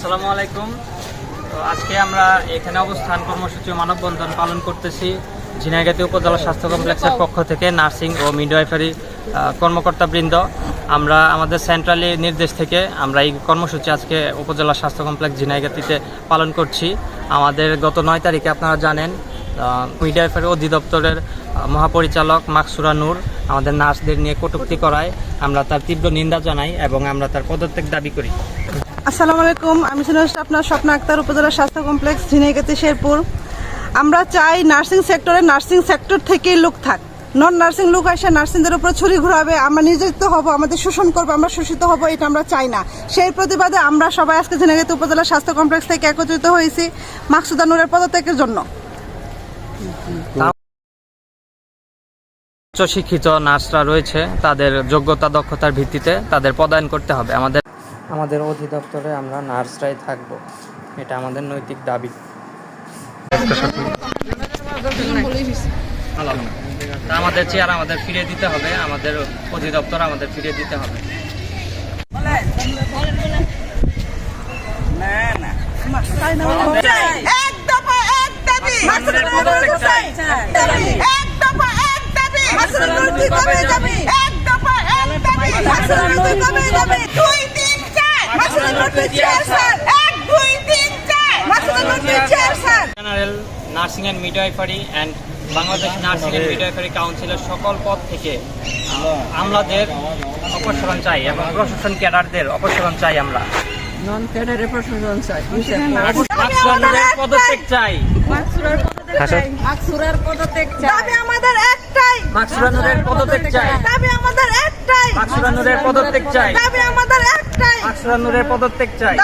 আসসালামু আলাইকুম। তো আজকে আমরা এখানে অবস্থান, কর্মসূচি মানববন্ধন পালন করতেছি। ঝিনাইগাতি উপজেলা স্বাস্থ্য কমপ্লেক্সের পক্ষ থেকে নার্সিং ও মিডওয়াইফারি কর্মকর্তাবৃন্দ। আমরা আমাদের সেন্ট্রালি নির্দেশ থেকে আমরা এই কর্মসূচি আজকে উপজেলা স্বাস্থ্য কমপ্লেক্স ঝিনাইগাতিতে পালন করছি। আমাদের গত নয় তারিখে আপনারা জানেন মিডওয়াইফারি অধিদপ্তরের মহাপরিচালক মাকসুরা নূর আমাদের নার্সদের নিয়ে কটুক্তি করায়। আমরা তার তীব্র নিন্দা জানাই এবং আমরা তার পদত্যাগ দাবি করি। আসসালামু আলাইকুম, আমি ছিল আপনার স্বপ্ন আক্তার উপজেলা স্বাস্থ্য কমপ্লেক্স, ঝিনাইগাতি, শেরপুর। আমরা চাই নার্সিং সেক্টরে নার্সিং সেক্টর থেকেই লোক থাক। নন নার্সিং লোক আসে, নার্সিংদের উপর ছুরি ঘুরাবে, আমরা নিযুক্ত হব, আমাদের শোষণ করব, আমরা শোষিত হব, এটা আমরা চাই না। সেই প্রতিবাদে আমরা সবাই আজকে ঝিনাইগাতি উপজেলা স্বাস্থ্য কমপ্লেক্স থেকে একত্রিত হয়েছি, মাকসুদা নূরের পদত্যাগের জন্য। উচ্চশিক্ষিত নার্সরা রয়েছে, তাদের যোগ্যতা, দক্ষতার ভিত্তিতে তাদের পদায়ন করতে হবে। আমাদের আমাদের অধিদপ্তরে আমরা নার্সরাই থাকব। এটা আমাদের নৈতিক দাবি। আমাদের চেয়ার আমাদের ফিরে দিতে হবে আমাদের অধিদপ্তর আমাদের ফিরিয়ে দিতে হবে। এক দফা এক দাবি। General nursing and midwifery and Bangladesh nursing and midwifery কাউন্সিলের সকল পদ থেকে আমলাদের অপসারণ চাই এবং প্রশাসন ক্যাডারদের অপসারণ চাই আমরা। পদত্যাগ চাই। আকসুরার পদত্যাগ চাই। আমাদের একটাই। পদত্যাগ চাই। আমাদের একটাই। পদত্যাগ চাই। আমাদের একটাই নূরের পদত্যাগ চাই।